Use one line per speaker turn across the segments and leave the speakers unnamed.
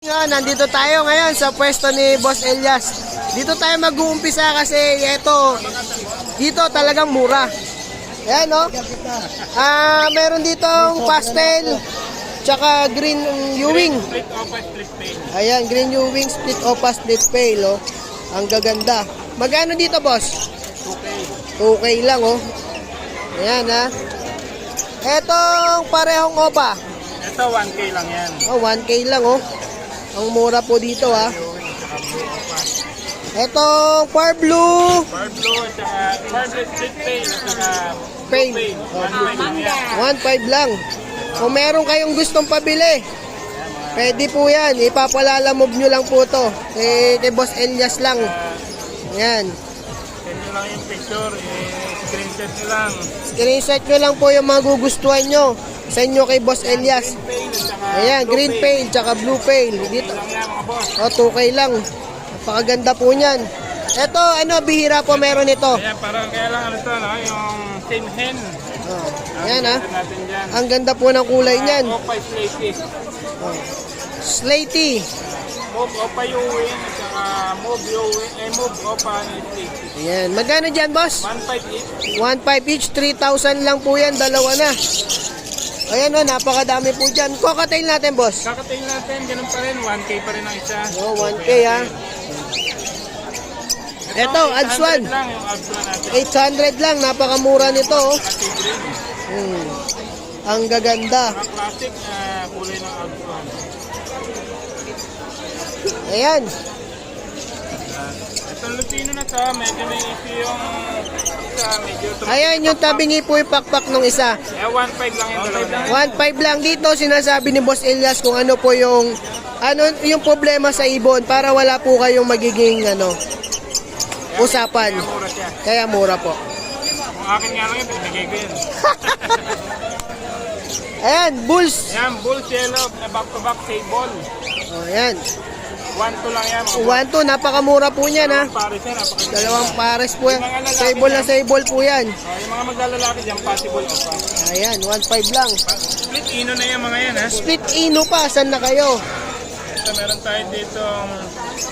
Nga, nandito tayo ngayon sa pwesto ni Boss Elias. Dito tayo mag-uumpisa kasi ito, dito talagang mura. Ayan, no? Ah, meron ditong pastel, tsaka green Ewing. Ayan, green Ewing, split opa, split pale, oh. Ang gaganda. Magkano dito, boss?
2K.
2K lang, oh. Ayan, ha. Etong parehong opa.
Ito, 1K lang yan.
Oh, 1K lang, oh. Ang mura po dito, ha.
Opa.
Etong far blue,
Bar blue at saka bar blue split pain at saka
Pain.
pain. 1K lang yan.
1.5 lang. Kung meron kayong gustong pabili, pwede po yan. Ipapalalamove nyo lang po to. Kay, kay Boss Elias lang. Yan.
Send nyo lang yung picture. Eh, screenshot nyo lang.
Screenshot nyo lang po yung magugustuhan nyo. Sa inyo kay Boss Elias. Ayan, green pail, tsaka blue pail. Dito. O, 2K lang. Napakaganda po niyan. Ito, ano, bihira po meron ito.
Ayan, parang kaya lang ano to, no? Yung same hen.
Oh, yan, ha.
Dyan.
Ang ganda po ng kulay niyan.
Opa slaty.
Slaty.
Move opa yung wing at saka move yung wing. Eh, move opa ni slaty.
Ayan. Magkano dyan, boss?
1.5 each.
1.5 each, 3,000 lang po yan, dalawa na. Ayan o, napakadami po dyan. Cocktail natin, boss.
Kakatayin natin, ganun pa rin. 1K pa rin ang isa.
Oh, 1K ha. Ito, 1.
800 lang yung 1 natin.
800 lang, napakamura nito. Oh.
Green.
Hmm. Ang gaganda.
Mga classic na kulay ng 1.
Ayan.
Itong Lupino na to, medyo may issue yung isa, medyo tum-
Ayan yung tabingi po yung pakpak nung isa.
Eh, 1.5 lang yung dalawa na.
1.5 lang dito, sinasabi ni Boss Elias kung ano po yung ano yung problema sa ibon para wala po kayong magiging ano usapan.
Kaya mura siya.
Kaya mura po.
Kung akin nga lang yun, binigay ko yun.
Ayan, bulls.
Yan, bull yellow na back-to-back table.
Oh, ayan.
1.2 lang yan. Mga
1 2, napakamura po niyan ha.
Paris yan.
Dalawang pares po yan. Sable na sable po yan.
Oh, yung mga maglalaki dyan, possible o pa.
Ayan, 1.5 lang.
Split ino na yan mga yan ha.
Split ino pa, saan na kayo?
Ito meron tayo dito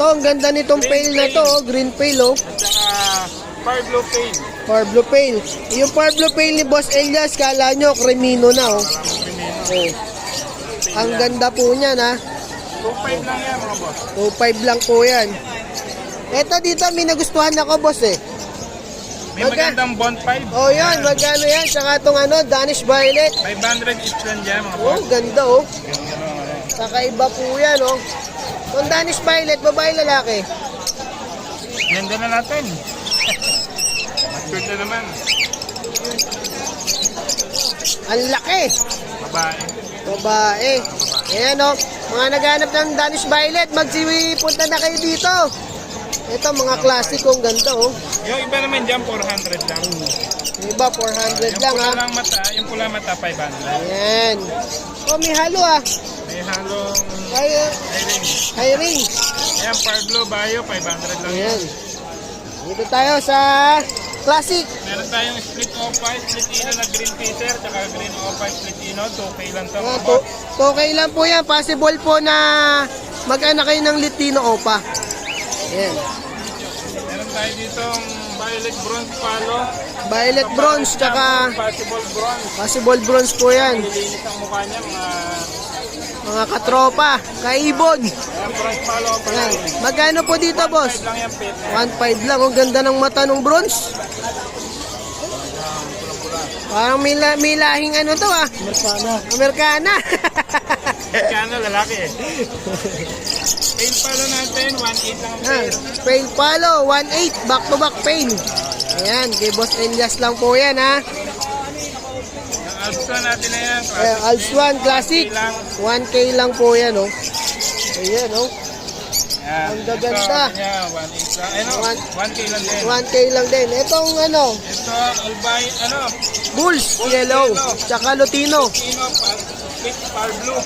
To, ang ganda nitong pail na to, oh, green pail oh.
at saka far blue paint.
Far blue pail. Yung far blue pail ni Boss Elias, kala nyo, cremino na oh. oh. Ang ganda po niyan ha.
2.5 lang yan mga boss.
2.5 lang po yan. Eto dito, may nagustuhan ako boss eh.
May
Magka-
magandang bond 5.
Oh yan, magkano yan? Tsaka itong ano, Danish Violet.
500 each lang dyan mga
Oh,
boss.
ganda oh. Kakaiba po yan, oh. Itong Danish Violet, babae lalaki.
Ganda na natin. Matured na naman.
Ang laki.
Babae.
Babae. Ayan, oh. Mga naghanap ng Danish Violet, magsipunta na kayo dito. Ito, mga klasikong ganda, oh.
Yung iba naman dyan, 400 lang.
Yung Iba, 400
Yung
lang,
pula
ha.
lang mata, yung pula mata, 500.
Ayan. Oh, may halo, ah.
May halong
Ay, uh,
iring.
hiring.
Ayan, Far Blue Bayo, 500 lang
Ayan.
yan.
Dito tayo sa classic.
Meron tayong split opa, split ino na green peter, tsaka green opa, split ino, 2K lang to.
Mga to, okay lang po yan. Possible po na mag-anak kayo ng Litino Opa. Ayan.
Meron tayo ditong violet bronze palo.
Violet bronze, tsaka
Possible bronze.
possible bronze po yan.
Nilinis ang mukha niya, mga...
Mga katropa, kaibon.
Ayan.
Magkano po dito, boss?
lang yan, pet.
1.5 lang. Ang ganda ng mata ng bronze. Parang may, la- may lahing ano to ah. Amerikana. Amerikana.
Kano, lalaki eh. Pail palo natin, 1.8 lang ang
Ah,
pail
palo, 1.8, back to back pail. Ayan, kay Boss Elias lang po yan ha.
Yung Alpha natin na yan.
Eh, Alps 1 Classic,
1K lang.
1K lang po yan oh. Ayan oh,
Yan.
Ang gaganda.
Ito, yan, 1.8 lang. Ano,
One-
1K lang din.
1K lang din. Itong ano,
Ito, albay, ano,
Bulls, yellow, tsaka Lutino.
Kino, par, par blue.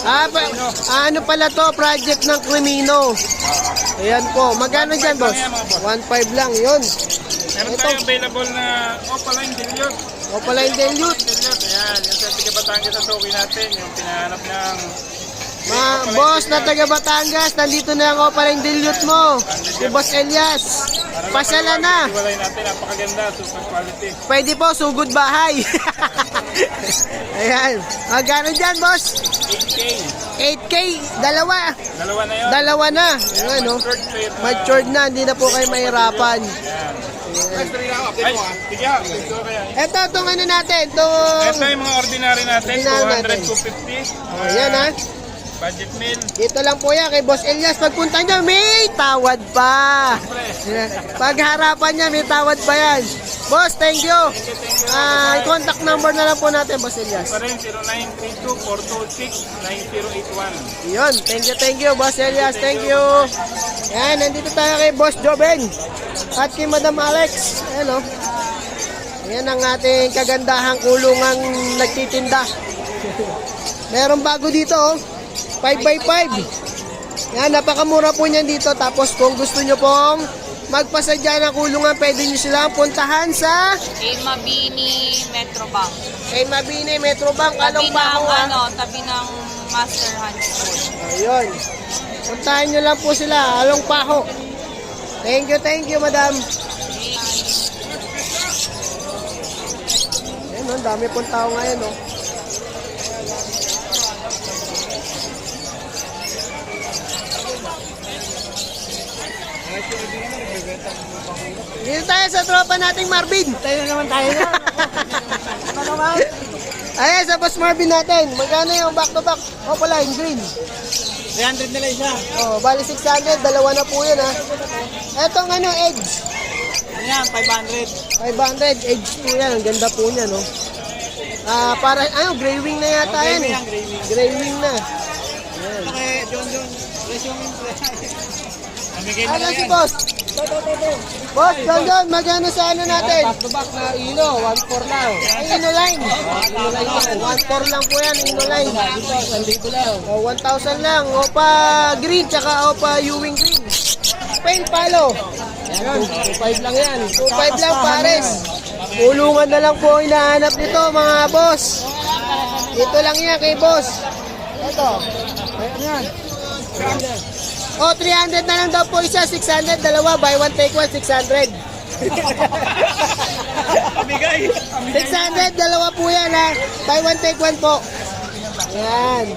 Ah, pa, ah, ano pala to, project ng Crimino. Ayan po, magkano dyan boss? 1.5 lang, yun.
Meron
Ito.
tayo available na Opaline Dilute.
O pala yung dilute.
Ayan. Yung sa tiga Batangas sa Toki natin, yung pinahanap ng
Ma boss na taga Batangas, nandito na ako pa rin dilute mo. Si Boss Elias. Pasala na.
Iwalay natin, napakaganda, super quality.
Pwede po, sugod bahay. Ayan. Magkano dyan, boss?
8K.
8K, dalawa.
Dalawa na yun.
Dalawa na. Ayan, no?
Na.
Matured na, hindi na po kayo mahirapan.
Ay, sige ha. Ito
itong ano natin, itong...
Ito yung mga ordinary natin,
Ordinary
200
natin.
to 50.
Ayan, ha?
Budget meal.
Dito lang po yan kay Boss Elias. Pagpunta nyo, may tawad pa. Ayan. Pag harapan niya, may tawad pa yan. Boss, thank you. Ah, contact number na lang po natin, Boss Elias.
Pa rin, 0932-426-9081.
Yun, thank you, thank you, Boss Elias, thank you. Yan, nandito tayo kay Boss Joben at kay Madam Alex. Ayan o. Yan ang ating kagandahang kulungang nagtitinda. Meron bago dito oh. 5x5. Yan, napakamura po niyan dito. Tapos kung gusto nyo pong magpasadya ng kulungan, pwede nyo silang puntahan sa
Eh, Mabini Metro Bank.
kay Mabini Metro Bank,
Tabi
Along
ng,
Baho. ah.
ano, tabi ng Master Hand School.
Ayun. Puntahan nyo lang po sila, Along Paho. Thank you, thank you, madam. Ayun, ang dami pong tao ngayon, oh. Dito tayo sa tropa nating Marvin. Tayo naman tayo na. Ayan, sa boss Marvin natin. Magkano yung back to back? O pala, yung green.
300 nila isa.
Oh, bali 600, dalawa na po yun ha. Etong ano, edge.
Ano yan? 500.
500, edge po yan. Ang ganda po niya, no? Ah, para, ano, gray wing na yata
Oh, gray
yan
wing
eh.
yan, gray wing.
Gray wing na.
Ito kay John John. Presyo yung Mo
Ano si
yan.
boss? Boss, John John, magkano sa ano natin?
Back to back na ilo. 1-4 lang.
Ay, Ino line. 1.4 lang po yan, Ino line.
Dito, 1,000 lang.
Oh, 1,000 lang. Opa green, tsaka opa Ewing green. Paint palo. Yan, 2.5 lang yan. 2.5 lang pares. Kulungan na lang po ang hinahanap nito mga boss. Dito lang yan kay boss. Ito.
Ayan yan.
Oh, 300 na lang daw po isa, 600, dalawa, buy one, take one, 600.
Amigay.
600, dalawa po yan ha. Buy one, take one po. Yan.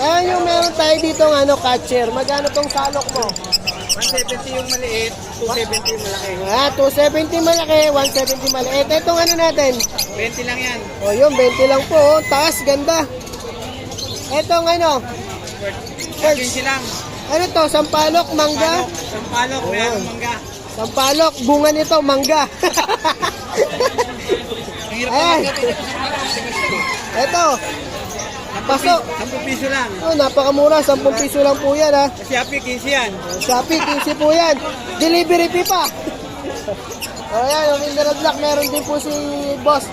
Ayan yung meron tayo dito ng ano, catcher. Magkano tong salok mo?
170 yung maliit. 270 yung malaki.
Ah, 270 malaki, 170 maliit. Itong ano natin?
20 lang yan.
O yun, 20 lang po. oh. Taas, ganda. Itong ano?
15 lang.
Ano to? Sampalok, mangga?
Sampalok. Mayroong mangga.
Sampalok, bunga nito, mangga. Ayan. Ito, paso.
10 piso lang.
Oh, napakamura, 10 piso lang po yan ha.
Happy 15 yan.
Shopee, 15 po yan. Delivery fee pa. O yan, yung mineral black, meron din po si boss.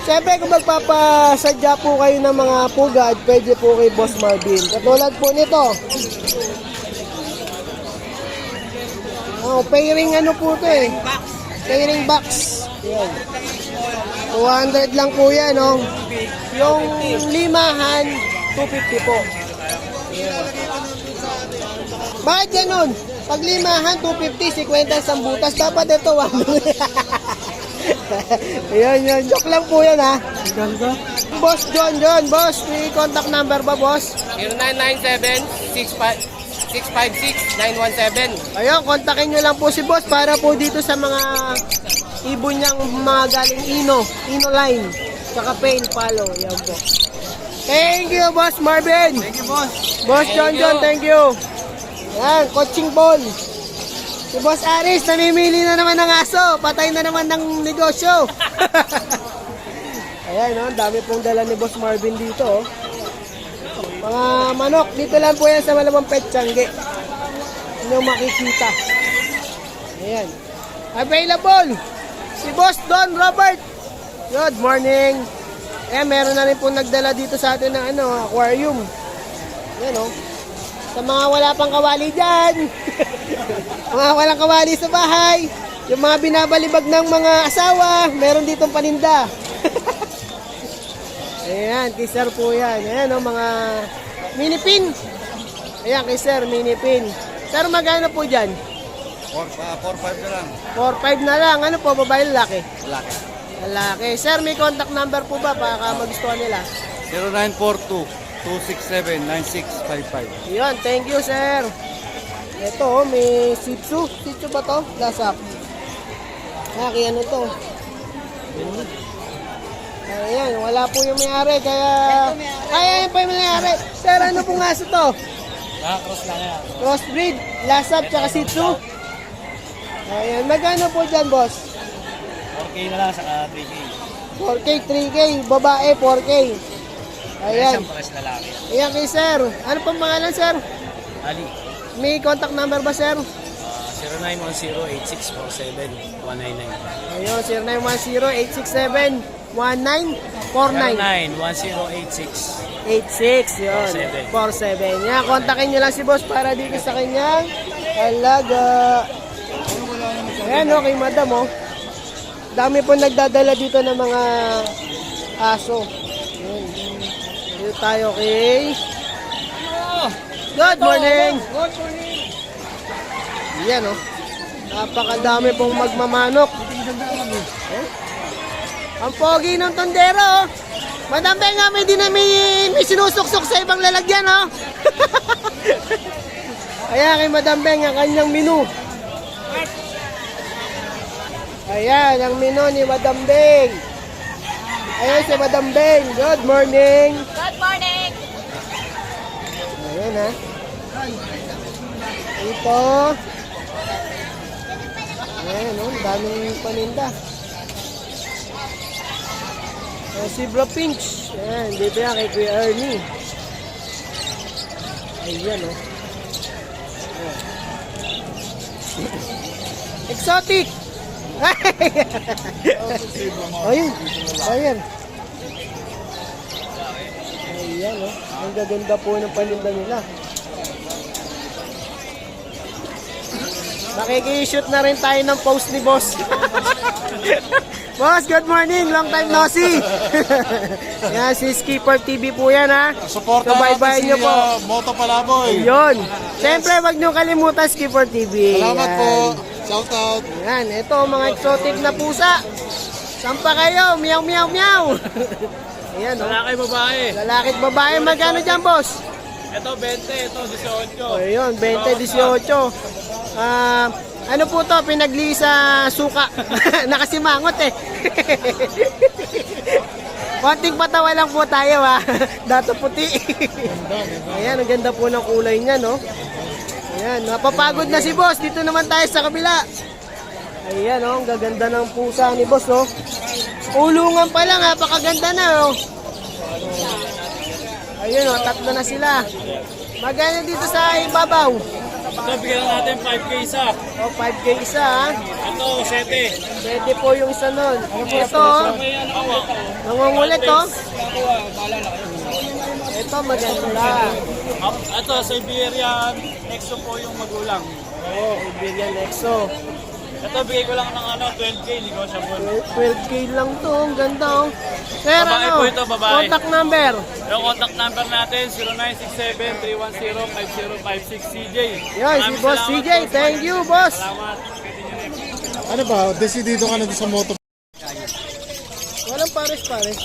Siyempre, kung magpapasadya po kayo ng mga pugad, pwede po kay Boss Marvin. Katulad po nito. Oh, pairing ano po to eh. Pairing box. Yan. 200 lang po yan, oh. Yung limahan, 250 po. Yan. Bakit ganun? Pag limahan, 250, 50 isang butas. Dapat ito, 1. Yan, yan. Joke lang po yan, ha.
Ganda.
Boss John John, boss. May contact number ba, boss?
0997-656-917.
Ayun, kontakin nyo lang po si boss para po dito sa mga ibon niyang mga galing Ino, Ino line, tsaka pain palo. Yan po. Thank you, Boss Marvin.
Thank you, boss.
Boss John John, thank you. Yan, coaching ball. Si Boss Aris, namimili na naman ng aso. Patay na naman ng negosyo. Ayan, no? dami pong dala ni Boss Marvin dito. Oh. Mga manok, dito lang po yan sa Malamang Petsyangge. Mo makikita. Ayan. Available. Si Boss Don Robert. Good morning. Eh, meron na rin po nagdala dito sa atin ng ano, aquarium. Yan oh. Sa mga wala pang kawali dyan. mga walang kawali sa bahay. Yung mga binabalibag ng mga asawa, meron ditong paninda. Ayan, kisar po yan. Ayan oh, mga Mini pin. Ayan kay sir, mini pin. Sir, magkano po dyan?
4-5 na lang.
4-5 na lang. Ano po, babae lalaki?
Laki.
Lalaki. Sir, may contact number po ba para magustuhan nila?
0942-267-9655.
Yun, thank you, sir. Ito, oh, may. Shih Tzu ba to? Lasak. Laki, ano to? Ayan, wala po yung may-ari, kaya... Ay, ayan pa yung may-ari. Sir, ano pong aso to?
Ah, cross lang yan.
Crossbreed, Lasap, tsaka Shih Tzu. Ayan, magkano po dyan, boss?
4K na lang, saka 3K.
4K, 3K, babae, 4K. Ayan.
pares lalaki.
Ayan kay sir. Ano pang pangalan, sir?
Ali.
May contact number ba, sir?
Uh, 0910-8647-199.
Ayun, 0910-867-1949.
0910-86.
86, yun. 47.
47.
Yan, kontakin nyo lang si boss para dito sa kanyang alaga. Ayan, okay, madam, oh. Dami po nagdadala dito ng mga aso. Ayan. Dito tayo kay... Good morning! Good morning! Yan, oh. Napakadami pong magmamanok. Oh. Ang pogi ng tondero, oh. Madam Benga, may di na may, may sinusuksok sa ibang lalagyan, oh. Ayan kay Madam Beng ang kanyang menu. Ayan, ang menu ni Madam Beng. Ayan si Madam Beng. Good morning.
Good morning!
Ayan ha. Ito. Ayan o, daming paninda. Ayan, si Bro Pinch. Ayan, dito yan kay Kuya Ernie. Ayan o. Ayan. Exotic! Ayun, ayan. Ayan, oh. Ang gaganda po ng paninda nila. Makikishoot na rin tayo ng post ni boss. boss, good morning. Long time no see. yan, si Skipper TV po yan, ha.
Suporta
Subaybayan
natin
niyo
si
po.
ah, Moto Palaboy.
Yun. Siyempre, wag niyo kalimutan Skipper TV.
Salamat
Yan.
po. Shout out.
Yan, ito mga exotic na pusa. Sampa kayo, meow meow meow. Ayan, oh.
Lalaki babae.
Lalaki babae, magkano dyan, boss?
Ito 20, ito 18.
O yun, 20-18. Ah, ano po to, pinagli sa suka. Nakasimangot eh. Konting patawa lang po tayo ha. Dato puti. Ayan, ang ganda po ng kulay niya, no? Ayan, napapagod na si boss. Dito naman tayo sa kabila. Ayan, oh, ang gaganda ng pusa ni boss, oh. Ulungan pa lang, napakaganda na, oh. Ayun, oh, tatlo na sila. Magkano dito sa ibabaw?
Ito bigyan natin 5K isa.
O, 5K isa, ha?
Ito 7.
Pwede po yung isa nun. Ito, oh.
Ano
nangungulit, oh. Ito, maganda.
Ito Siberian Nexo po yung magulang.
Oo, oh, Iberian Nexo.
Ito bigay ko lang ng ano 12K negotiable.
12K lang to, ang ganda, oh. Sir,
Babae
ano?
po ito, babae.
Contact number.
Yung contact number natin 0967-310-5056 CJ.
Yan, si
Maraming
Boss
salamat
CJ.
po.
Thank you, boss.
Salamat.
Ano ba? Desidido ka na doon sa moto.
Walang pares-pares.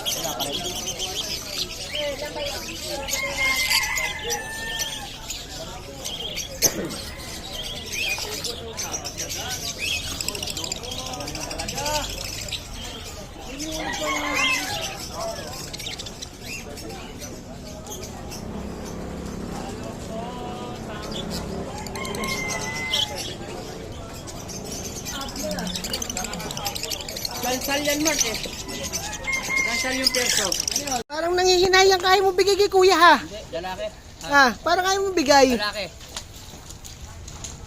Lansal yan, Mark, eh. Lansal yung perso. Parang nangihinayang kaya mo bigay kay kuya, ha?
Lalaki.
Ah, parang kaya mo bigay.
Lalaki.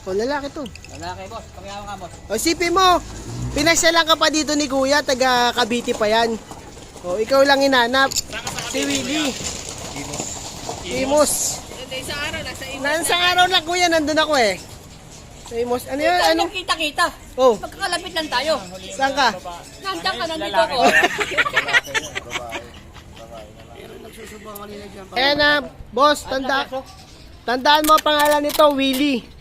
O, lalaki to.
Lalaki boss. Pakiyawa ka boss.
O, sipin mo, pinasyalan ka pa dito ni kuya, taga Cavite pa yan. O, ikaw lang inanap. Si Willie. Timos.
Isang araw, nasa
Nansang araw lang kuya, nandun ako eh. Timos. Ano yun? Ano?
kita-kita.
Oh,
Magkakalapit lang tayo.
saan ka?
Nandiyan ka, nandito ako.
Ayan na, boss, tanda, tandaan mo ang pangalan nito, Willie.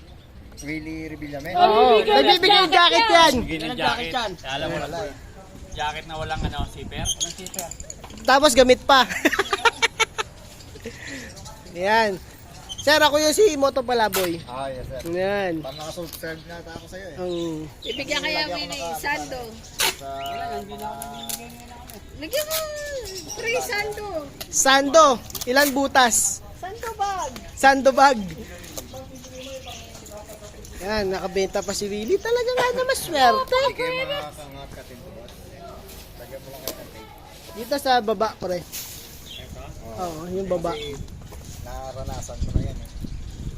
Willie Revillamen.
Oo, nagbibigay ng jacket yan.
Bigyan ng jacket. Alam mo na Jacket na walang ano, zipper.
Tapos gamit pa. Yan. Sir, ako yung si Moto Palaboy.
Ah, yes sir.
Yan.
Parang nakasubscribe na ata ako sa'yo eh.
Ang
Bibigyan kaya Willie, Sando.
Sa...
Lagyan mo, free Sando.
Sando, ilan butas?
Sando bag.
Sando bag. Yan, nakabenta pa si Willie. Talaga nga na maswerte.
Sige, mga kangat ka din boss. Lagyan mo lang tape.
Dito sa baba, pre. Oo, yung baba.
Naranasan ko na yan eh.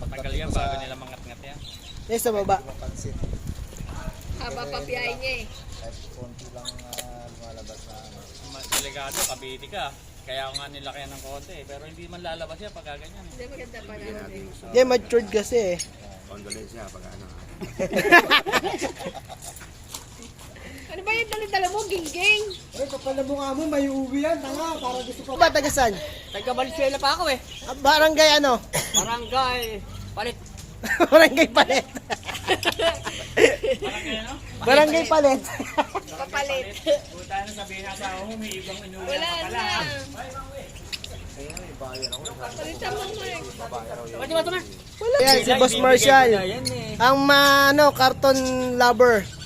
Tagal yan bago nila mangat-ngat yan.
Eh, sa baba.
Mapansin.
Haba pa piyay niya eh.
Kahit konti lang ah, lumalabas na ano.
Mas delikado, kabiti ka. Kaya nga nilakayan ng konti. eh. Pero hindi man lalabas yan pagka ganyan. eh.
Hindi maganda pa eh.
Hindi, matured kasi eh.
Ano ba yung dala-dala mo, gingging?
Ay, kapal na mukha mo, may uwi yan. Tanga, para gusto ko. Ba, tagasan?
Taga Valenzuela pa ako eh.
Ah, Barangay ano?
Barangay. Palit.
Barangay palit. Barangay palit.
Papalit.
Puta na sabihin na sa ako, may ibang inuwi
Wala na.
Na?
Yan, si Boss Marshall.
Eh.
Ang ano, carton lover.